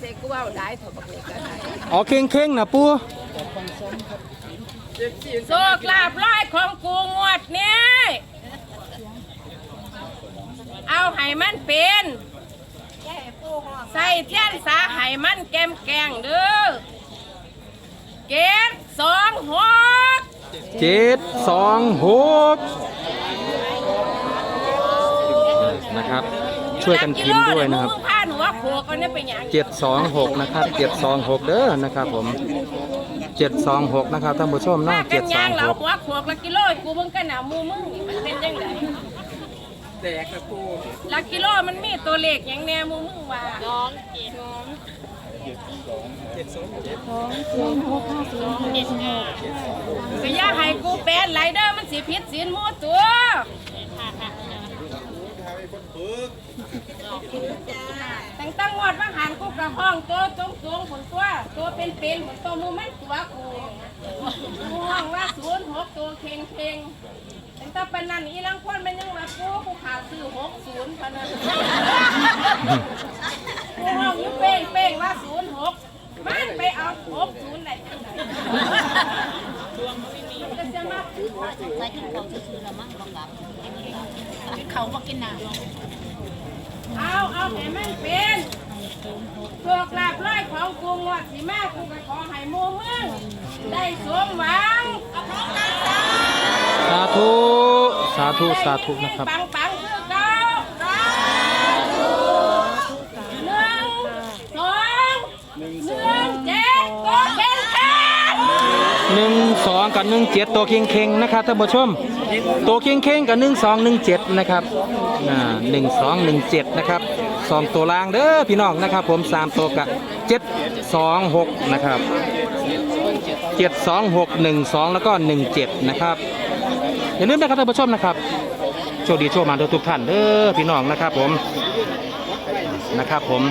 เสกกูว่าได้ถอดบักเล็กก็ได้อ๋อเข่งเข่งนะปูโชคลาภร้อยของกูงวดนี้ เอาให้มันเป็นใส่เทียนสาให้มันแกมแกงเด้อเกตสองหกเจ็ดสองหกนะครับ ช่วยกันพิมพ์ด้วยนะครับมึงพาหนูว่าโขกอันนี้เป็นหยังเจ็ดสองหกนะครับเจ็ดสองหกเด้อนะครับผมเจ็ดสองหกนะครับท่านผู้ชมมาเนาะกัเจ็นดสยาองงเราหกหัวโขกละกิโลกูเบิ่งกันหนามูมึงนี่มันเป็นยังไงแตกนะปูละกิโลมันมีตัวเลขหยังแน่มูมึงว่าน้องเจ็ดน้องเจ็ดสองเจ็ดก็อย่าให้กูเป็นไรเด้อมันสิผิดศีลหมู่ตัว ตั้งตั้งงวดว่าหันกูกระห้องตัวตรงตรงผลตัวตัวเป็นเป็นผลตัวมูมันตัวกูกูห้องว่าศูนย์หกตัวเค็งเค็งตั้งแต่เป็นนั่นอีลังคนเป็นยังว่ากูกูขาดซื้อหกศูนย์พะนันกูห้องอยุ่เป้งเป้งว่าศูนย์หกมันไปเอาหกศูนย์ได้จังไดจะจะมาใส่กินเขาซื่อๆละมั้งบังคับ เขามากินน้ำเอาเอาให้มันเป็นโชคลาภร้อยของกูงวดสิมากูก็ขอให้มูมึงได้สมหวังสาธุ สาธุ สาธุนะครับ ปังปังคือเก่าหนึ่งสองหนึ่งเจ็ดก็เข็นแข็ง หนึ่งสอง กับหนึ่งเจ็ดตัวเข่งเข่งๆนะครับท่านผู้ชม ตัวเข่งเข่งๆกับหนึ่งสองหนึ่งเจ็ดนะครับหนึ่งสองหนึ่งเจ็ดนะครับสองตัวล่างเด้อพี่น้องนะครับ ผมสามตัวกับเจ็ดสองหกนะครับเจ็ดสองหกหนึ่งสองแล้วก็หนึ่งเจ็ดนะครับอย่าลืมนะครับท่านผู้ชมนะครับโชคดีโชคมาทุกท่านเด้อพี่น้องนะครับผมนะครับผม